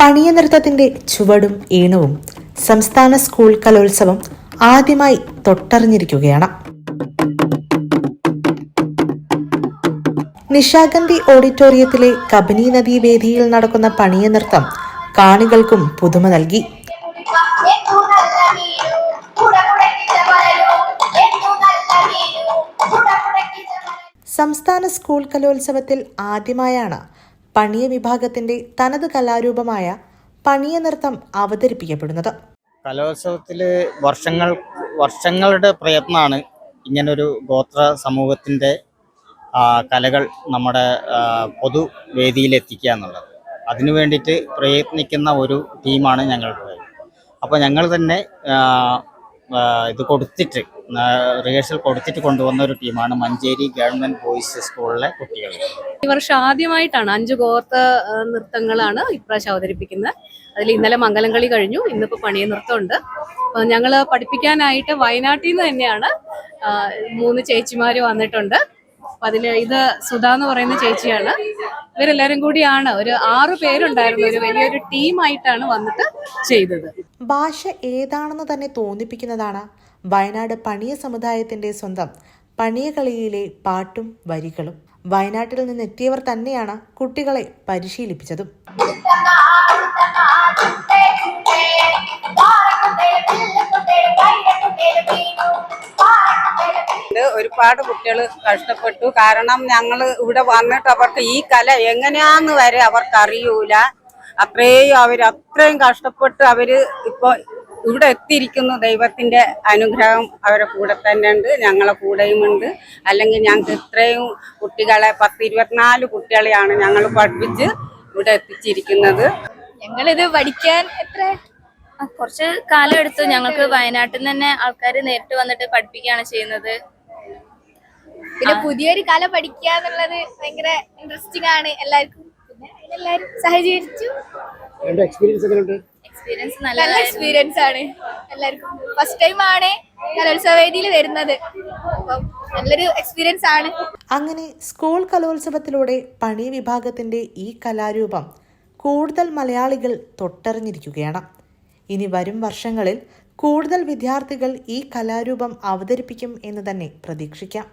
പണിയ നൃത്തത്തിന്റെ ചുവടും ഈണവും സംസ്ഥാന സ്കൂൾ കലോത്സവം ആദ്യമായി തൊട്ടറിഞ്ഞിരിക്കുകയാണ്. നിശാഗന്ധി ഓഡിറ്റോറിയത്തിലെ കബനി നദീ വേദിയിൽ നടക്കുന്ന പണിയ നൃത്തം കാണികൾക്കും പുതുമ നൽകി. സംസ്ഥാന സ്കൂൾ കലോത്സവത്തിൽ ആദ്യമായാണ് പണിയ വിഭാഗത്തിന്റെ തനത് കലാരൂപമായ പണിയ നൃത്തം അവതരിപ്പിക്കപ്പെടുന്നത്. കലോത്സവത്തിൽ വർഷങ്ങൾ വർഷങ്ങളുടെ പ്രയത്നമാണ് ഇങ്ങനൊരു ഗോത്ര സമൂഹത്തിന്റെ കലകൾ നമ്മുടെ പൊതുവേദിയിലെത്തിക്കുക എന്നുള്ളത്. അതിനു വേണ്ടിയിട്ട് പ്രയത്നിക്കുന്ന ഒരു ടീമാണ് ഞങ്ങളുടെ അപ്പോൾ ഞങ്ങൾ തന്നെ ഇത് കൊടുത്തിട്ട് റിഹേഴ്സൽ കൊടുത്തിട്ട് കൊണ്ടുവന്ന ഒരു ടീമാണ് മഞ്ചേരി ഗവൺമെന്റ് ബോയ്സ് സ്കൂളിലെ കുട്ടികൾ. ഈ വർഷം ആദ്യമായിട്ടാണ് അഞ്ച് ഗോത്ത നൃത്തങ്ങളാണ് ഇപ്രാവശ്യം അവതരിപ്പിക്കുന്നത്. അതിൽ ഇന്നലെ മംഗലം കളി കഴിഞ്ഞു ഇന്നിപ്പോൾ പണിയ നൃത്തമുണ്ട്. ഞങ്ങൾ പഠിപ്പിക്കാനായിട്ട് വയനാട്ടിൽ നിന്ന് തന്നെയാണ് മൂന്ന് ചേച്ചിമാർ വന്നിട്ടുണ്ട്. അപ്പം അതിൽ ഇത് സുധ എന്ന് പറയുന്ന ചേച്ചിയാണ്. ഇവരെല്ലാരും കൂടിയാണ്. ഒരു ആറ് പേരുണ്ടായിരുന്നു. ഒരു വലിയൊരു ടീമായിട്ടാണ് വന്നിട്ട് ചെയ്തത്. ഭാഷ ഏതാണെന്ന് തന്നെ തോന്നിപ്പിക്കുന്നതാണ്. വയനാട് പണിയ സമുദായത്തിന്റെ സ്വന്തം പണിയകളിയിലെ പാട്ടും വരികളും. വയനാട്ടിൽ നിന്ന് എത്തിയവർ തന്നെയാണ് കുട്ടികളെ പരിശീലിപ്പിച്ചതും. ഒരുപാട് കുട്ടികൾ കഷ്ടപ്പെട്ടു. കാരണം ഞങ്ങൾ ഇവിടെ വന്നിട്ട് അവർക്ക് ഈ കല എങ്ങനെയാന്ന് വരെ അവർക്ക് അറിയൂല അത്രയും അവർ അത്രയും കഷ്ടപ്പെട്ട് അവർ ഇപ്പൊ ഇവിടെ എത്തിയിരിക്കുന്നു. ദൈവത്തിന്റെ അനുഗ്രഹം അവരെ കൂടെ തന്നെ ഉണ്ട്. ഞങ്ങളെ കൂടെയും ഉണ്ട്. അല്ലെങ്കിൽ ഞങ്ങൾക്ക് ഇത്രയും കുട്ടികളെ പത്ത് ഇരുപത്തിനാല് കുട്ടികളെയാണ് ഞങ്ങൾ പഠിപ്പിച്ച് ഇവിടെ എത്തിച്ചിരിക്കുന്നത്. ഞങ്ങളിത് പഠിക്കാൻ എത്ര? കുറച്ച് കാലം എടുത്തു. ഞങ്ങൾക്ക് വയനാട്ടിൽ നിന്ന് തന്നെ ആൾക്കാർ നേരിട്ട് വന്നിട്ട് പഠിപ്പിക്കുകയാണ് ചെയ്യുന്നത്. പിന്നെ പുതിയൊരു കല പഠിക്കുക എന്നുള്ളത് ഭയങ്കര ഇൻട്രസ്റ്റിംഗ് ആണ് എല്ലാവർക്കും. പിന്നെ അതിലെല്ലാവരും സഹകരിച്ചു. എക്സ്പീരിയൻസ് നല്ല എക്സ്പീരിയൻസ് ആണ് എല്ലാവർക്കും. ഫസ്റ്റ് ടൈം ആണ് കലോത്സവ വേദിയിൽ വരുന്നത്. അപ്പം നല്ലൊരു എക്സ്പീരിയൻസ് ആണ്. അങ്ങനെ സ്കൂൾ കലോത്സവത്തിലൂടെ പണി വിഭാഗത്തിന്റെ ഈ കലാരൂപം കൂടുതൽ മലയാളികൾ തൊട്ടറിഞ്ഞിരിക്കുകയാണ്. ഇനി വരും വർഷങ്ങളിൽ കൂടുതൽ വിദ്യാർത്ഥികൾ ഈ കലാരൂപം അവതരിപ്പിക്കും എന്ന് തന്നെ പ്രതീക്ഷിക്കാം.